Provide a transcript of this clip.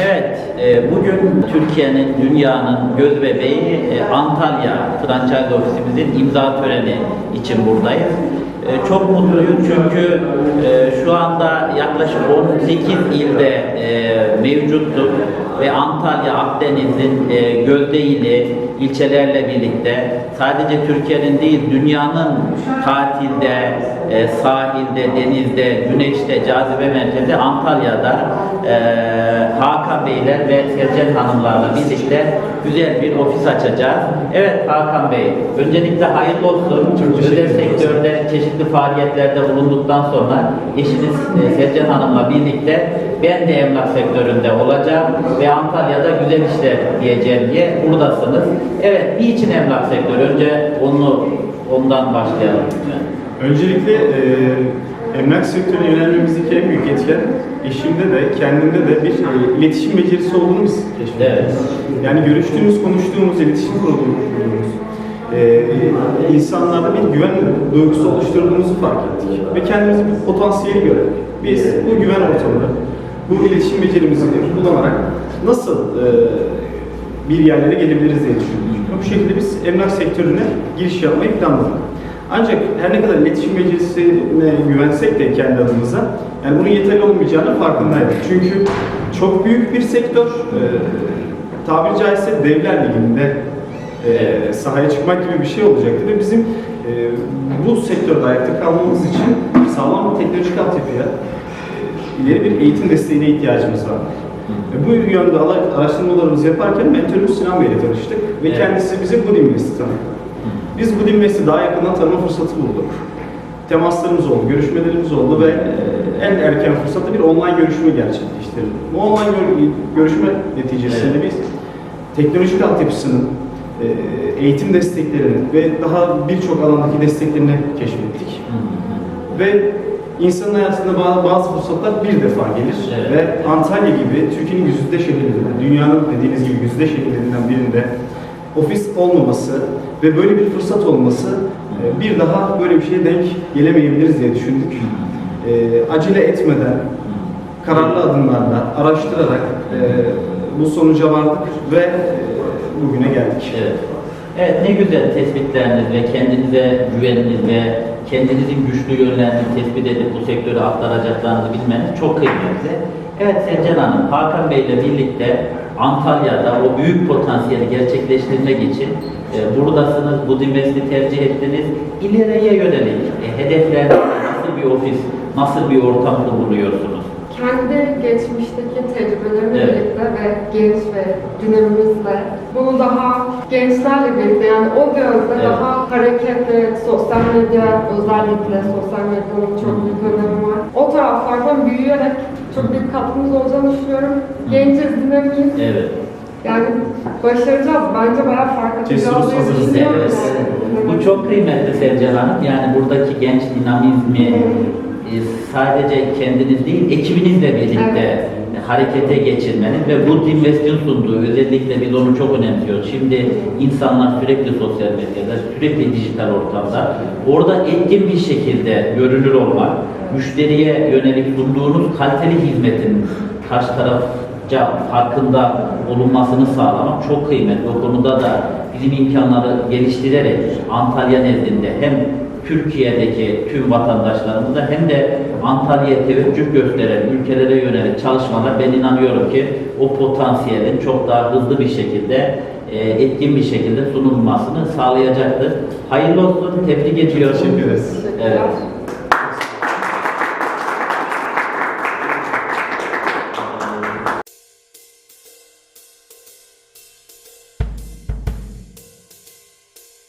Evet, e, bugün Türkiye'nin, dünyanın göz bebeği e, Antalya franchise ofisimizin imza töreni için buradayız. E, Çok mutluyum çünkü e, şu anda yaklaşık 18 ilde e, mevcuttuk ve Antalya, Akdeniz'in e, Gözdeğili ilçelerle birlikte sadece Türkiye'nin değil dünyanın tatilde, e, sahilde, denizde, güneşte, cazibe merkezi Antalya'da e, Hakan Beyler ve Sercan Hanımlarla birlikte güzel bir ofis açacağız. Evet Hakan Bey, öncelikle hayırlı olsun. Özel sektörde çeşitli faaliyetlerde bulunduktan sonra eşiniz e, Sercan Hanım'la birlikte ben de emlak sektöründe olacağım ve Antalya'da güzel işler diyeceğim diye buradasınız. Evet, niçin emlak sektörü? Önce onu ondan başlayalım lütfen. Öncelikle e, emlak sektörüne yönelmemizdeki en büyük etken eşimde de kendimde de bir e, iletişim becerisi olduğunu biz keşfettik. Evet. Yani görüştüğümüz, konuştuğumuz, iletişim kurduğumuz e, insanlarda bir güven duygusu oluşturduğumuzu fark ettik. Ve kendimizi bir potansiyeli gördük. Biz bu güven ortamında, bu iletişim becerimizi kullanarak nasıl e, bir yerlere gelebiliriz diye düşündük. Bu şekilde biz emlak sektörüne giriş yapmayı planladık. Ancak her ne kadar iletişim becerisine güvensek de kendi adımıza, yani bunun yeterli olmayacağını farkındaydık. Çünkü çok büyük bir sektör, e, tabiri caizse devler liginde e, sahaya çıkmak gibi bir şey olacaktı ve bizim e, bu sektörde ayakta kalmamız için sağlam bir teknolojik altyapıya, e, ileri bir eğitim desteğine ihtiyacımız var. Ve bu yönde ala- araştırmalarımızı yaparken mentörümüz Sinan Bey ile tanıştık ve Evet. kendisi bize Good Invest'i tanıttı. Biz Good Invest'i daha yakından tanıma fırsatı bulduk. Temaslarımız oldu, görüşmelerimiz oldu ve e, en erken fırsatta bir online görüşme gerçekleştirdik. Bu online gör- görüşme neticesinde Evet. biz teknolojik altyapısının, e, eğitim desteklerini ve daha birçok alandaki desteklerini keşfettik. Ve insanın hayatında bazı, bazı fırsatlar bir defa gelir Evet. ve Antalya gibi Türkiye'nin güzide şehirlerinden, dünyanın dediğiniz gibi güzide şehirlerinden birinde ofis olmaması ve böyle bir fırsat olması e, bir daha böyle bir şeye denk gelemeyebiliriz diye düşündük. E, acele etmeden, kararlı adımlarla, araştırarak e, bu sonuca vardık ve bugüne geldik. Evet. Evet ne güzel tespitleriniz ve kendinize güveniniz ve kendinizin güçlü yönlerini tespit edip bu sektöre aktaracaklarınızı bilmeniz çok kıymetli. Evet Sercan Hanım, Hakan Bey ile birlikte Antalya'da o büyük potansiyeli gerçekleştirmek için e, buradasınız, bu dimesli tercih ettiniz. İleriye yönelik e, hedefleriniz nasıl bir ofis, nasıl bir ortam kuruluyorsunuz? Kendi geçmişteki tecrübelerimle Evet. birlikte ve genç ve dinamimizle bunu daha gençlerle birlikte yani o gözle Evet. daha hareketli, sosyal medya özellikle sosyal medyanın çok büyük önemi var. O taraflardan büyüyerek çok büyük katkımız olacağını düşünüyorum. Genciz, dinamiyiz. Evet. Yani başaracağız. Bence bayağı fark atacağız diye düşünüyorum. Evet. yani. Bu çok kıymetli Sercan Hanım. Yani buradaki genç dinamizmi e, sadece kendiniz değil, ekibinizle birlikte Evet. E, harekete geçirmeniz ve bu Invest'in sunduğu özellikle biz onu çok önemsiyoruz. Şimdi insanlar sürekli sosyal medyada, sürekli dijital ortamda orada etkin bir şekilde görünür olmak, müşteriye yönelik sunduğunuz kaliteli hizmetin karşı tarafça farkında olunmasını sağlamak çok kıymetli. O konuda da bizim imkanları geliştirerek Antalya nezdinde hem Türkiye'deki tüm vatandaşlarımıza hem de Antalya'ya teveccüh gösteren ülkelere yönelik çalışmalar ben inanıyorum ki o potansiyelin çok daha hızlı bir şekilde e, etkin bir şekilde sunulmasını sağlayacaktır. Hayırlı olsun, tebrik ediyorum. Teşekkür ederiz. Evet.